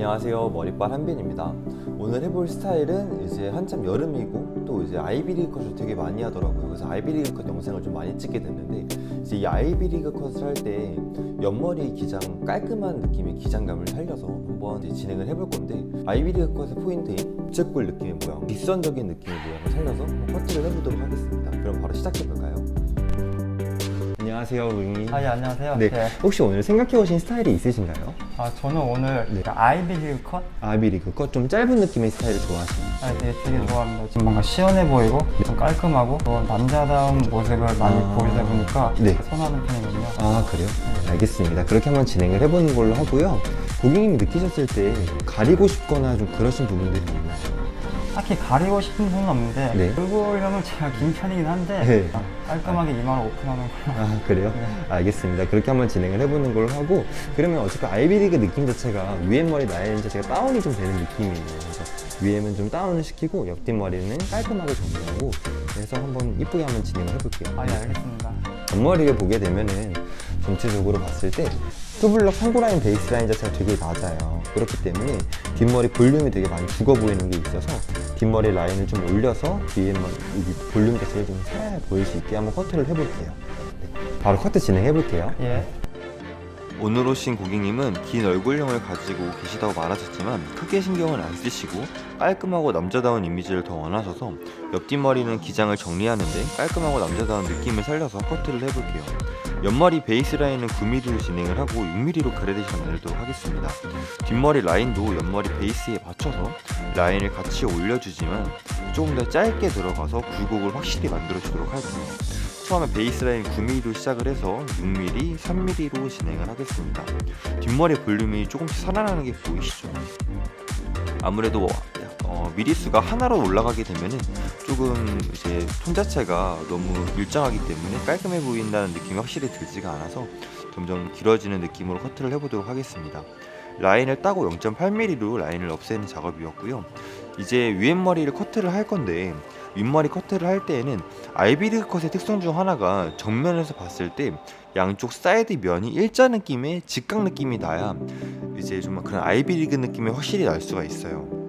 안녕하세요. 머리빨 한빈입니다. 오늘 해볼 스타일은 이제 한참 여름이고 또 이제 아이비리그 컷을 되게 많이 하더라고요. 그래서 아이비리그 컷 영상을 좀 많이 찍게 됐는데 이제 이 아이비리그 컷을 할 때 옆머리 기장 깔끔한 느낌의 기장감을 살려서 한번 진행을 해볼 건데 아이비리그 컷의 포인트인 부채꼴 느낌의 모양 뒷선적인 느낌의 모양을 살려서 커트를 해보도록 하겠습니다. 그럼 바로 시작해볼까요? 안녕하세요 고객님 아, 예, 안녕하세요. 네, 네. 혹시 오늘 생각해 오신 스타일이 있으신가요? 아, 저는 오늘 네. 아이비리 컷? 아이비리그 컷 좀 짧은 느낌의 스타일을 좋아하시나요? 아, 네, 되게 좋아합니다. 지금 뭔가 시원해 보이고, 좀 깔끔하고, 또 남자다운 모습을 많이 아. 보이다 보니까 네. 선호하는 편이거든요. 아 그래요? 알겠습니다. 그렇게 한번 진행을 해보는 걸로 하고요. 고객님이 느끼셨을 때 가리고 싶거나 좀 그러신 부분들이 있나요? 딱히 가리고 싶은 부분은 없는데, 네. 얼굴형은 제가 긴 편이긴 한데, 네. 아, 깔끔하게 이마를 오픈하는 걸로. 아 그래요? 네. 알겠습니다. 그렇게 한번 진행을 해보는 걸로 하고 그러면 어차피 아이비리그 느낌 자체가 위에 머리 라인 자체가 다운이 좀 되는 느낌이에요. 그래서 위에는 좀 다운을 시키고 옆뒷 머리는 깔끔하게 정리하고 그래서 한번 이쁘게 한번 진행을 해볼게요. 아, 예, 알겠습니다. 앞머리를 보게 되면은 전체적으로 봤을 때 투블럭 상고라인 베이스라인 자체가 되게 낮아요. 그렇기 때문에 뒷머리 볼륨이 되게 많이 죽어 보이는 게 있어서 뒷머리 라인을 좀 올려서 뒤에 여기 볼륨 자체를 좀살 보일 수 있게 한번 커트를 해볼게요. 네, 바로 커트 진행해 볼게요. 예. 오늘 오신 고객님은 긴 얼굴형을 가지고 계시다고 말하셨지만 크게 신경을 안 쓰시고 깔끔하고 남자다운 이미지를 더 원하셔서 옆뒷머리는 기장을 정리하는데 깔끔하고 남자다운 느낌을 살려서 커트를 해볼게요. 옆머리 베이스 라인은 9mm로 진행을 하고 6mm로 그라데이션 내도록 하겠습니다. 뒷머리 라인도 옆머리 베이스에 맞춰서 라인을 같이 올려주지만 조금 더 짧게 들어가서 굴곡을 확실히 만들어주도록 할게요. 처음에 베이스 라인 9mm로 시작을 해서 6mm, 3mm로 진행을 하겠습니다. 뒷머리 볼륨이 조금씩 살아나는 게 보이시죠? 아무래도 어, 미리수가 하나로 올라가게 되면은 조금 이제 톤 자체가 너무 일정하기 때문에 깔끔해 보인다는 느낌이 확실히 들지가 않아서 점점 길어지는 느낌으로 커트를 해보도록 하겠습니다. 라인을 따고 0.8mm로 라인을 없애는 작업이었고요. 이제 윗머리를 커트를 할 건데 윗머리 커트를 할 때에는 아이비리그 컷의 특성 중 하나가 정면에서 봤을 때 양쪽 사이드 면이 일자 느낌의 직각 느낌이 나야 이제 좀 그런 아이비리그 느낌이 확실히 날 수가 있어요.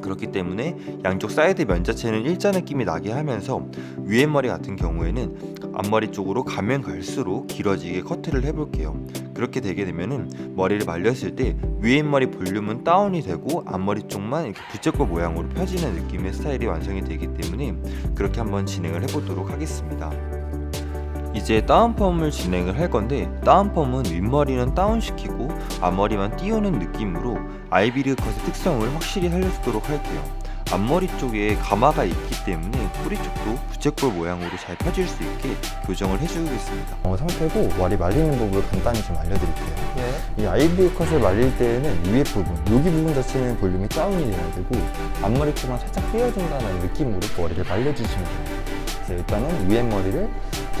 그렇기 때문에 양쪽 사이드 면 자체는 일자 느낌이 나게 하면서 위에 머리 같은 경우에는 앞머리 쪽으로 가면 갈수록 길어지게 커트를 해볼게요. 그렇게 되게 되면은 머리를 말렸을 때 위에 머리 볼륨은 다운이 되고 앞머리 쪽만 이렇게 부채꼴 모양으로 펴지는 느낌의 스타일이 완성이 되기 때문에 그렇게 한번 진행을 해보도록 하겠습니다. 이제 다운펌을 진행을 할 건데 다운펌은 윗머리는 다운시키고 앞머리만 띄우는 느낌으로 아이비리그 컷의 특성을 확실히 살려주도록 할게요. 앞머리 쪽에 가마가 있기 때문에 뿌리 쪽도 부채꼴 모양으로 잘 펴질 수 있게 교정을 해주겠습니다. 어, 상태고 머리 말리는 법을 간단히 좀 알려드릴게요. 예. 이 아이비 컷을 말릴 때에는 위에 부분, 여기 부분 자체는 볼륨이 다운이 돼야 되고 앞머리 쪽만 살짝 띄워준다는 느낌으로 머리를 말려주시면 돼요. 그래서 일단은 위에 머리를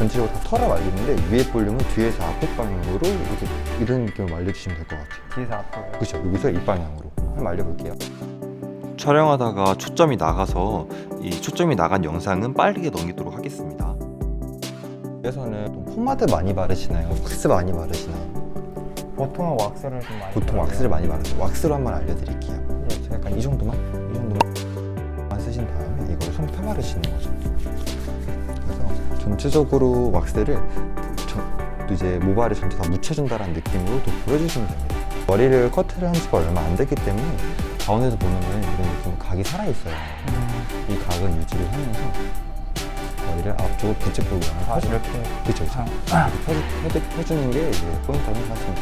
전체적으로 다 털어 말리는데 위에 볼륨은 뒤에서 앞에 방향으로 이렇게 이런 느낌으로 말려주시면 될 것 같아요. 뒤에서 앞으로. 그렇죠. 여기서 이 방향으로 한번 말려볼게요. 촬영하다가 초점이 나가서 이 초점이 나간 영상은 빠르게 넘기도록 하겠습니다. 좀 포마드 많이 바르시나요? 왁스 많이 바르시나요? 보통은 왁스를 좀 많이. 보통. 왁스를 많이 바르세요. 왁스로 한번 알려드릴게요. 예. 자, 약간 이 정도만? 이 정도만 쓰신 다음에 이걸 손 펴바르시는 거죠. 그래서 전체적으로 왁스를 저- 이제 모발에 전체 다 묻혀준다는 느낌으로 도포해주시면 됩니다. 머리를 커트를 한 지가 얼마 안 됐기 때문에 가운데서 보면은 이런 느낌 각이 살아있어요. 음, 이 각은 유지를 하면서 머리를 앞쪽으로 부채꼴 모양을 아, 펴주 이렇게. 그쵸, 그쵸. 이렇게 펴주, 펴주, 펴주 는 게 이제 포인트라고 돼요.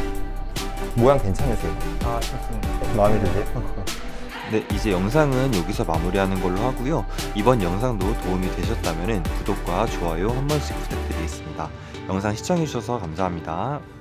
모양 괜찮으세요? 아, 좋습니다. 마음에 드세요? 네, 이제 영상은 여기서 마무리하는 걸로 하고요. 이번 영상도 도움이 되셨다면 구독과 좋아요 한 번씩 부탁드리겠습니다. 영상 시청해주셔서 감사합니다.